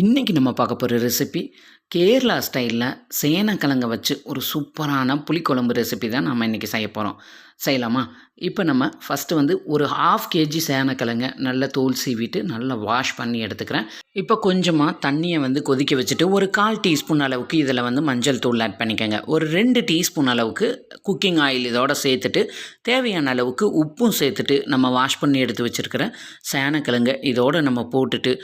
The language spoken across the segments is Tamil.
இன்றைக்கி நம்ம பார்க்க போகிற ரெசிபி கேரளா ஸ்டைலில் சேனக்கிழங்க வச்சு ஒரு சூப்பரான புளிக்குழம்பு ரெசிபி தான் நம்ம இன்றைக்கி செய்ய போகிறோம் செய்யலாமா? இப்போ நம்ம ஃபஸ்ட்டு வந்து ஒரு ஹாஃப் கேஜி சேனக்கிழங்க நல்லா தோல் சீவிட்டு நல்லா வாஷ் பண்ணி எடுத்துக்கிறேன். இப்போ கொஞ்சமாக தண்ணியை வந்து கொதிக்க வச்சுட்டு ஒரு கால் டீஸ்பூன் அளவுக்கு இதில் வந்து மஞ்சள் தூள் ஆட் பண்ணிக்கோங்க. ஒரு ரெண்டு டீஸ்பூன் அளவுக்கு குக்கிங் ஆயில் இதோட சேர்த்துட்டு தேவையான அளவுக்கு உப்பும் சேர்த்துட்டு நம்ம வாஷ் பண்ணி எடுத்து வச்சுருக்கிற சேனக்கிழங்க இதோடு நம்ம போட்டுட்டு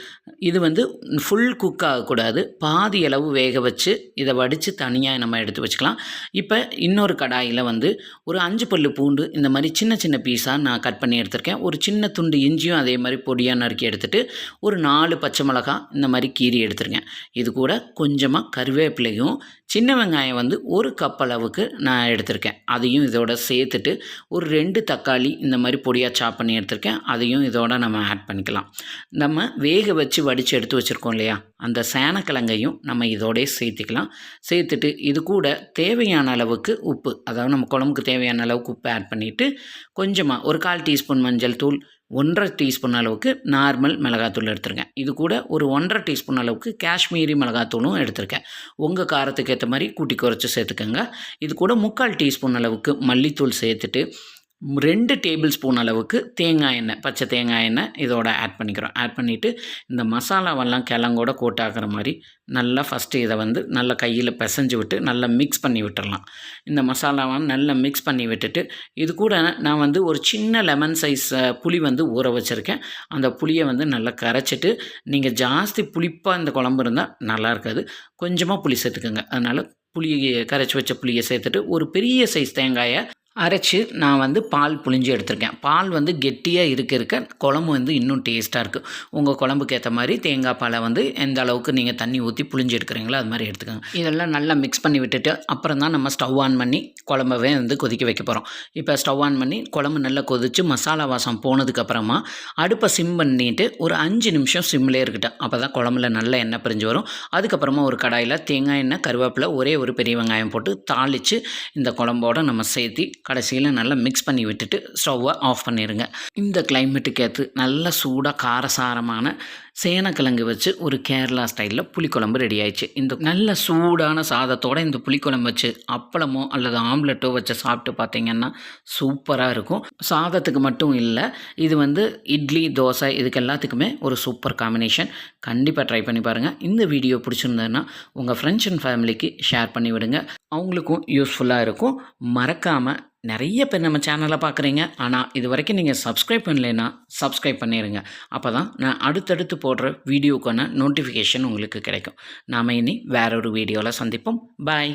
இது வந்து ஃபுல் குக் ஆகக்கூடாது. பாதி அளவு வேக வச்சு இதை வடித்து தனியாக நம்ம எடுத்து வச்சுக்கலாம். இப்போ இன்னொரு கடாயில் வந்து ஒரு அஞ்சு பல்லு பூண்டு இந்த மாதிரி சின்ன சின்ன பீஸாக நான் கட் பண்ணி எடுத்திருக்கேன். ஒரு சின்ன துண்டு இஞ்சியும் அதே மாதிரி பொடியாக நறுக்கி எடுத்துகிட்டு ஒரு நாலு பச்சை மிளகா இந்த மாதிரி கீரி எடுத்துருக்கேன். இது கூட கொஞ்சமாக கருவேப்பிலையும் சின்ன வெங்காயம் வந்து ஒரு கப் அளவுக்கு நான் எடுத்திருக்கேன். அதையும் இதோட சேர்த்துட்டு ஒரு ரெண்டு தக்காளி இந்த மாதிரி பொடியாக சாப் பண்ணி எடுத்திருக்கேன். அதையும் இதோட நம்ம ஆட் பண்ணிக்கலாம். நம்ம வேக வச்சு வடித்து எடுத்து வச்சுருக்கோம் இல்லையா? அந்த சேனக்கிழங்கையும் நம்ம இதோடய சேர்த்துக்கலாம். சேர்த்துட்டு இது கூட தேவையான அளவுக்கு உப்பு அதாவது நம்ம குழம்புக்கு தேவையான அளவுக்கு உப்பு ஆட் பண்ணிவிட்டு கொஞ்சமாக ஒரு கால் டீஸ்பூன் மஞ்சள் தூள் ஒன்றரை டீஸ்பூன் அளவுக்கு நார்மல் மிளகாத்தூள் எடுத்துருக்கேன் இது கூட ஒரு ஒன்றரை டீஸ்பூன் அளவுக்கு காஷ்மீரி மிளகாத்தூளும் எடுத்திருக்கேன். உங்கள் காரத்துக்கு ஏற்ற மாதிரி கூட்டி குறைச்சி சேர்த்துக்கோங்க. இது கூட முக்கால் டீஸ்பூன் அளவுக்கு மல்லித்தூள் சேர்த்துட்டு ரெண்டு டேபிள் ஸ்பூன் அளவுக்கு தேங்காய் எண்ணெய் பச்சை தேங்காய் எண்ணெய் இதோட ஆட் பண்ணிக்கிறோம். ஆட் பண்ணிவிட்டு இந்த மசாலாவெல்லாம் கிழங்கோட கோட்டாகிற மாதிரி நல்லா ஃபஸ்ட்டு இதை வந்து நல்லா கையில் பிசைஞ்சு விட்டு நல்லா மிக்ஸ் பண்ணி விட்டுடலாம் இந்த மசாலாவை நல்லா மிக்ஸ் பண்ணி விட்டுட்டு இது கூட நான் வந்து ஒரு சின்ன லெமன் சைஸ் புளி வந்து ஊற வச்சுருக்கேன். அந்த புளியை வந்து நல்லா கரைச்சிட்டு நீங்கள் ஜாஸ்தி புளிப்பாக இந்த குழம்பு இருந்தால் நல்லா இருக்காது. கொஞ்சமாக புளி சேர்த்துக்கோங்க. அதனால் புளியை கரைச்சி வச்ச புளியை சேர்த்துட்டு ஒரு பெரிய சைஸ் தேங்காயை அரைச்சி நான் வந்து பால் புழிஞ்சு எடுத்திருக்கேன். பால் வந்து கெட்டியாக இருக்க இருக்க குழம்பு வந்து இன்னும் டேஸ்ட்டாக இருக்குது உங்கள் குழம்புக்கு ஏற்ற மாதிரி தேங்காய் பாலை வந்து எந்த அளவுக்கு நீங்கள் தண்ணி ஊற்றி புழிஞ்சு எடுக்கிறீங்களோ அது மாதிரி எடுத்துக்கோங்க. இதெல்லாம் நல்லா மிக்ஸ் பண்ணி விட்டுட்டு அப்புறம் தான் நம்ம ஸ்டவ் ஆன் பண்ணி குழம்பவே வந்து கொதிக்க வைக்க போகிறோம் இப்போ ஸ்டவ் ஆன் பண்ணி குழம்பு நல்லா கொதித்து மசாலா வாசம் போனதுக்கப்புறமா அடுப்பை சிம் பண்ணிட்டு ஒரு அஞ்சு நிமிஷம் சிம்லேயே இருக்கட்டும். அப்போ தான் குழம்புல நல்ல எண்ணெய் பிரிஞ்சு வரும். அதுக்கப்புறமா ஒரு கடாயில் தேங்காய் எண்ணெய் கருவேப்பிலை ஒரே ஒரு பெரிய வெங்காயம் போட்டு தாளித்து இந்த குழம்போட நம்ம சேர்த்தி கடைசியில் நல்லா மிக்ஸ் பண்ணி விட்டுட்டு ஸ்டவ்வை ஆஃப் பண்ணிடுங்க இந்த கிளைமேட்டுக்கு ஏற்று நல்ல சூடாக காரசாரமான சேனக்கிழங்கு வச்சு ஒரு கேரளா ஸ்டைலில் புளிக்குழம்பு ரெடி ஆயிடுச்சு. இந்த நல்ல சூடான சாதத்தோடு இந்த புளிக்குழம்பு வச்சு அப்பளமோ அல்லது ஆம்லெட்டோ வச்சு சாப்பிட்டு பார்த்தீங்கன்னா சூப்பராக இருக்கும். சாதத்துக்கு மட்டும் இல்லை இது வந்து இட்லி தோசை இதுக்கு எல்லாத்துக்குமே ஒரு சூப்பர் காம்பினேஷன் கண்டிப்பாக ட்ரை பண்ணி பாருங்கள் இந்த வீடியோ பிடிச்சிருந்ததுன்னா உங்கள் ஃப்ரெண்ட்ஸ் அண்ட் ஃபேமிலிக்கு ஷேர் பண்ணி விடுங்க. அவங்களுக்கும் யூஸ்ஃபுல்லாக இருக்கும். மறக்காமல் நிறைய பேர் நம்ம சேனலை பார்க்குறீங்க. ஆனால் இது வரைக்கும் நீங்கள் சப்ஸ்கிரைப் பண்ணலைன்னா சப்ஸ்கிரைப் பண்ணிடுங்க அப்போ தான் நான் அடுத்தடுத்து போடுற வீடியோக்கான நோட்டிஃபிகேஷன் உங்களுக்கு கிடைக்கும். நாம் இனி வேறொரு வீடியோவில் சந்திப்போம். பாய்